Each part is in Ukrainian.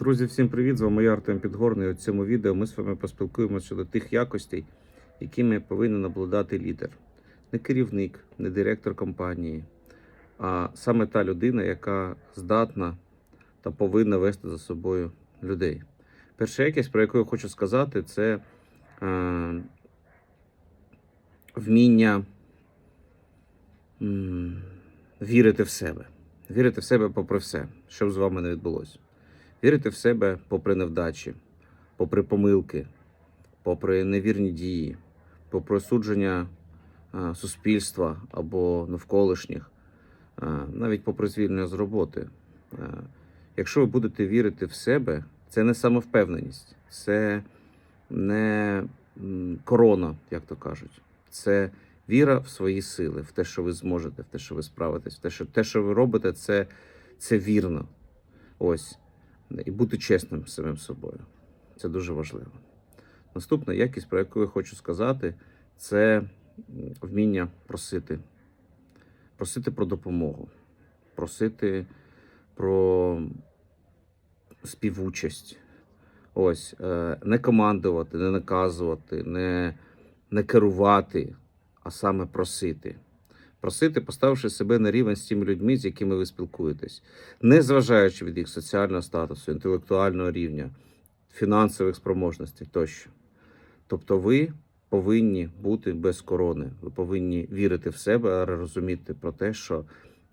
Друзі, всім привіт! З вами я Артем Підгорний. У цьому відео ми з вами поспілкуємося щодо тих якостей, якими повинен обладати лідер. Не керівник, не директор компанії, а саме та людина, яка здатна та повинна вести за собою людей. Перша якість, про яку я хочу сказати, це е, вміння м, вірити в себе. Вірити в себе попри все, що б з вами не відбулося. Вірити в себе попри невдачі, попри помилки, попри невірні дії, попри осудження а, суспільства або навколишніх, навіть попри звільнення з роботи. Якщо ви будете вірити в себе, це не самовпевненість, це не корона, як то кажуть. Це віра в свої сили, в те, що ви зможете, в те, що ви справитесь, в те, що те, що ви робите, це, це вірно. Ось і бути чесним з самим собою. Це дуже важливо. Наступна якість, про яку я хочу сказати, це вміння просити. Просити про допомогу, просити про співучасть. Ось, е, не командувати, не наказувати, не, не керувати, а саме просити. Просити, поставивши себе на рівень з тими людьми, з якими ви спілкуєтесь, не зважаючи від їх соціального статусу, інтелектуального рівня, фінансових спроможностей тощо. Тобто ви повинні бути без корони, ви повинні вірити в себе, але розуміти про те, що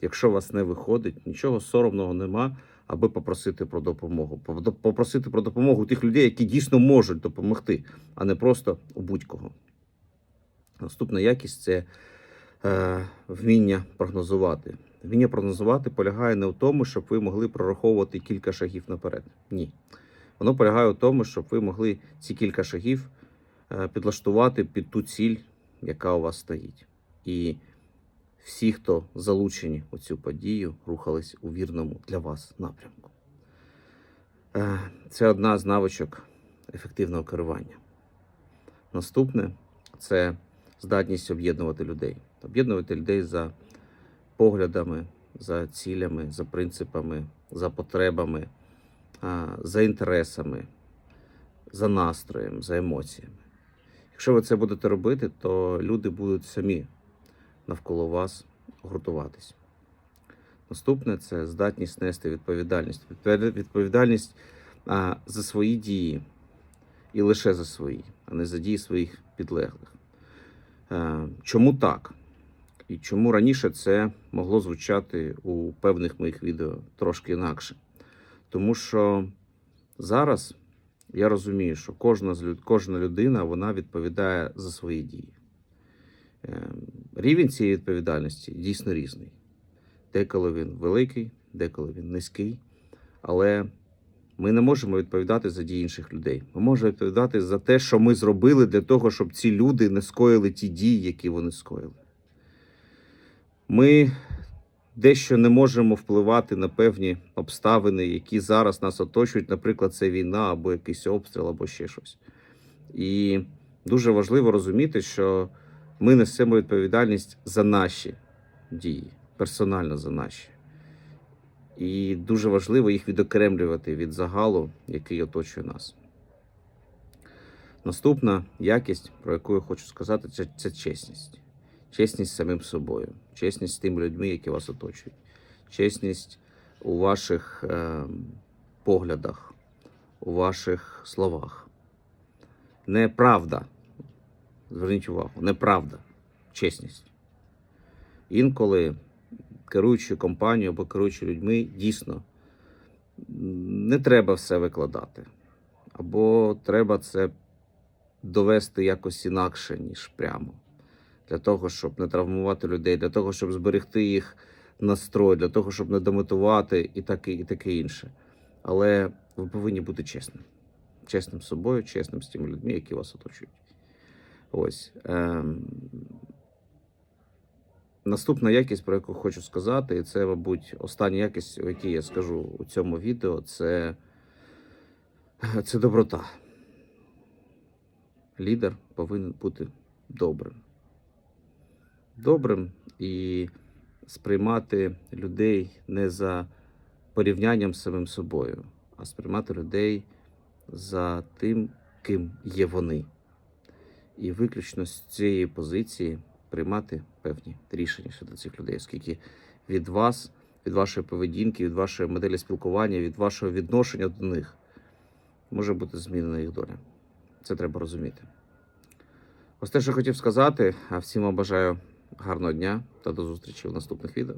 якщо у вас не виходить, нічого соромного нема, аби попросити про допомогу. Попросити про допомогу тих людей, які дійсно можуть допомогти, а не просто у будь-кого. Наступна якість це вміння прогнозувати. Вміння прогнозувати полягає не в тому, щоб ви могли прораховувати кілька шагів наперед. Ні. Воно полягає в тому, щоб ви могли ці кілька шагів е, підлаштувати під ту ціль, яка у вас стоїть. І всі, хто залучені у цю подію, рухались у вірному для вас напрямку. Е, Це одна з навичок ефективного керування. Наступне це здатність об'єднувати людей. Об'єднувати людей за поглядами, за цілями, за принципами, за потребами, за інтересами, за настроєм, за емоціями. Якщо ви це будете робити, то люди будуть самі навколо вас гуртуватись. Наступне це здатність нести відповідальність. Відповідальність за свої дії і лише за свої, а не за дії своїх підлеглих. Е, Чому так? І чому раніше це могло звучати у певних моїх відео трошки інакше? Тому що зараз я розумію, що кожна, кожна людина вона відповідає за свої дії. Е, Рівень цієї відповідальності дійсно різний. Деколи він великий, деколи він низький, але ми не можемо відповідати за дії інших людей. Ми можемо відповідати за те, що ми зробили для того, щоб ці люди не скоїли ті дії, які вони скоїли. Ми дещо не можемо впливати на певні обставини, які зараз нас оточують, наприклад, це війна або якийсь обстріл, або ще щось. І дуже важливо розуміти, що ми несемо відповідальність за наші дії, персонально за наші. І дуже важливо їх відокремлювати від загалу, який оточує нас. Наступна якість, про яку я хочу сказати, це, це чесність. Чесність самим собою, чесність з тими людьми, які вас оточують, чесність у ваших е, поглядах, у ваших словах. Неправда. Зверніть увагу, неправда, чесність. Інколи керуючи компанією або керуючи людьми, дійсно не треба все викладати. Або треба це довести якось інакше, ніж прямо. Для того, щоб не травмувати людей, для того, щоб зберегти їх настрой, для того, щоб не демотувати і таке, і таке інше. Але ви повинні бути чесним. Чесним з собою, чесним з тими людьми, які вас оточують. Ось. Ем... Наступна якість, про яку хочу сказати, і це, мабуть, остання якість, о якій я скажу у цьому відео, це, це доброта. Лідер повинен бути добрим. Добрим і сприймати людей не за порівнянням з самим собою, а сприймати людей за тим, ким є вони. І виключно з цієї позиції приймати певні рішення щодо цих людей, оскільки від вас, від вашої поведінки, від вашої моделі спілкування, від вашого відношення до них може бути змінена їх доля. Це треба розуміти. Ось те, що хотів сказати. А всім вам бажаю гарного дня та до зустрічі в наступних відео.